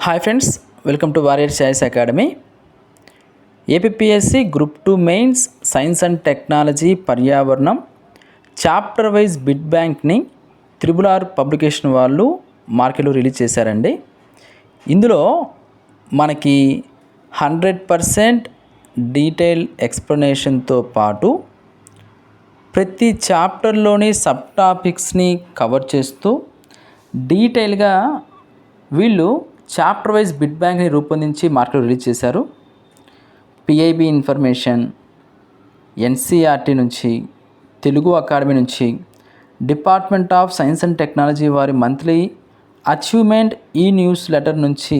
Hi friends welcome to Warrior Choice Academy APSC group two mains science and technology పర్యావరణం chapter wise bid బ్యాంక్ని triple R publication వాళ్ళు మార్కెట్లో release చేశారండి ఇందులో మనకి హండ్రెడ్ పర్సెంట్ డీటెయిల్ ఎక్స్ప్లెనేషన్తో పాటు ప్రతి చాప్టర్లోని సబ్ టాపిక్స్ని కవర్ చేస్తూ డీటెయిల్గా వీళ్ళు చాప్టర్ వైజ్ బిడ్ బ్యాంక్ని రూపొందించి మార్కెట్ రిలీజ్ చేశారు. పిఐబి ఇన్ఫర్మేషన్ ఎన్సీఆర్టీ నుంచి తెలుగు అకాడమీ నుంచి department of science and technology వారి మంత్లీ అచీవ్మెంట్ ఈ న్యూస్ లెటర్ నుంచి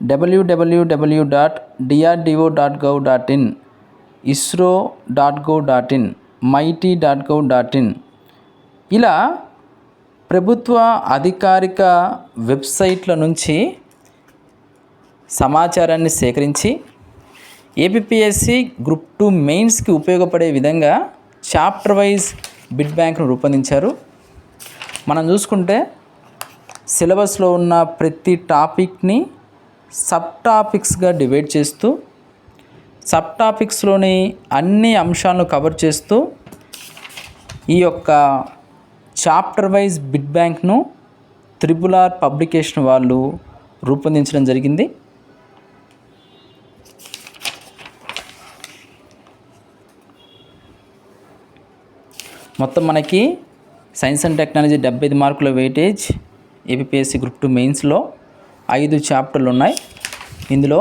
డబ్ల్యూడబ్ల్యూడబ్ల్యూ dot DRDO dot gov dot in ISRO dot gov dot in MeitY dot gov dot in ఇలా ప్రభుత్వ అధికారిక వెబ్సైట్ల నుంచి సమాచారాన్ని సేకరించి ఏపీఎస్సి గ్రూప్ టూ మెయిన్స్కి ఉపయోగపడే విధంగా చాప్టర్ వైజ్ బిడ్ బ్యాంక్ను రూపొందించారు. మనం చూసుకుంటే సిలబస్లో ఉన్న ప్రతి టాపిక్ని సబ్ టాపిక్స్గా డివైడ్ చేస్తూ సబ్ టాపిక్స్లోని అన్ని అంశాలను కవర్ చేస్తూ ఈ యొక్క చాప్టర్ వైజ్ బిడ్ బ్యాంక్ను త్రిబుల్ ఆర్ పబ్లికేషన్ వాళ్ళు రూపొందించడం జరిగింది. మొత్తం మనకి సైన్స్ అండ్ టెక్నాలజీ డెబ్బై ఐదు మార్కుల వెయిటేజ్ ఏపీఎస్సి గ్రూప్ టూ మెయిన్స్లో ఐదు చాప్టర్లు ఉన్నాయి. ఇందులో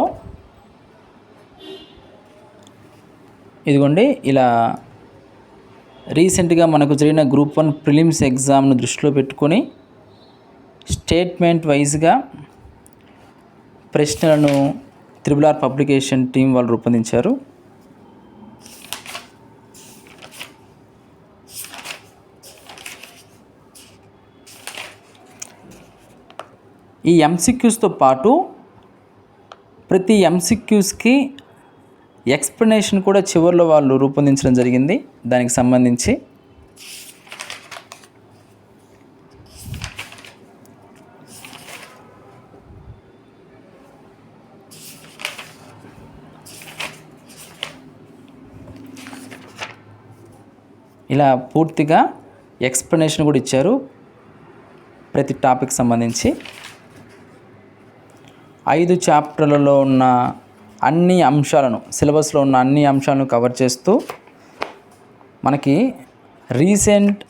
ఇదిగోండి ఇలా రీసెంట్గా మనకు జరిగిన గ్రూప్ వన్ ప్రిలిమ్స్ ఎగ్జామ్ను దృష్టిలో పెట్టుకొని స్టేట్మెంట్ వైజ్గా ప్రశ్నలను త్రిబుల్ ఆర్ పబ్లికేషన్ టీం వాళ్ళు రూపొందించారు. ఈ ఎంసిక్యూస్తో పాటు ప్రతి ఎంసిక్యూస్కి ఎక్స్ప్లెనేషన్ కూడా చివరిలో వాళ్ళు రూపొందించడం జరిగింది. దానికి సంబంధించి ఇలా పూర్తిగా ఎక్స్ప్లెనేషన్ కూడా ఇచ్చారు. ప్రతి టాపిక్ సంబంధించి ఐదు చాప్టర్లలో ఉన్న అన్ని అంశాలను సిలబస్లో ఉన్న అన్ని అంశాలను కవర్ చేస్తూ మనకి రీసెంట్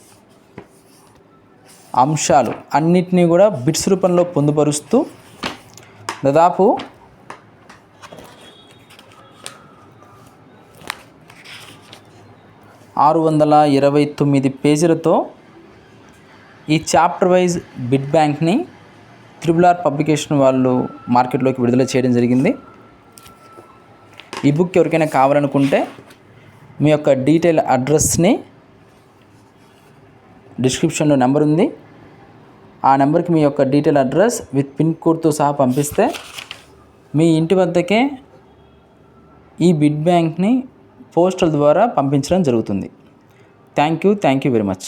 అంశాలు అన్నిటినీ కూడా బిట్స్ రూపంలో పొందుపరుస్తూ దాదాపు ఆరు వందల ఇరవై తొమ్మిది పేజీలతో ఈ చాప్టర్ వైజ్ బిడ్ బ్యాంక్ని త్రిబుల్ ఆర్ పబ్లికేషన్ వాళ్ళు మార్కెట్లోకి విడుదల చేయడం జరిగింది. ఈ బుక్ ఎవరికైనా కావాలనుకుంటే మీ యొక్క డీటెయిల్ అడ్రస్ని డిస్క్రిప్షన్లో నెంబర్ ఉంది. ఆ నెంబర్కి మీ యొక్క డీటెయిల్ అడ్రస్ విత్ పిన్ కోడ్తో సహా పంపిస్తే మీ ఇంటి వద్దకే ఈ బిడ్ బ్యాంక్ని పోస్టల్ ద్వారా పంపించడం జరుగుతుంది. Thank you thank you very much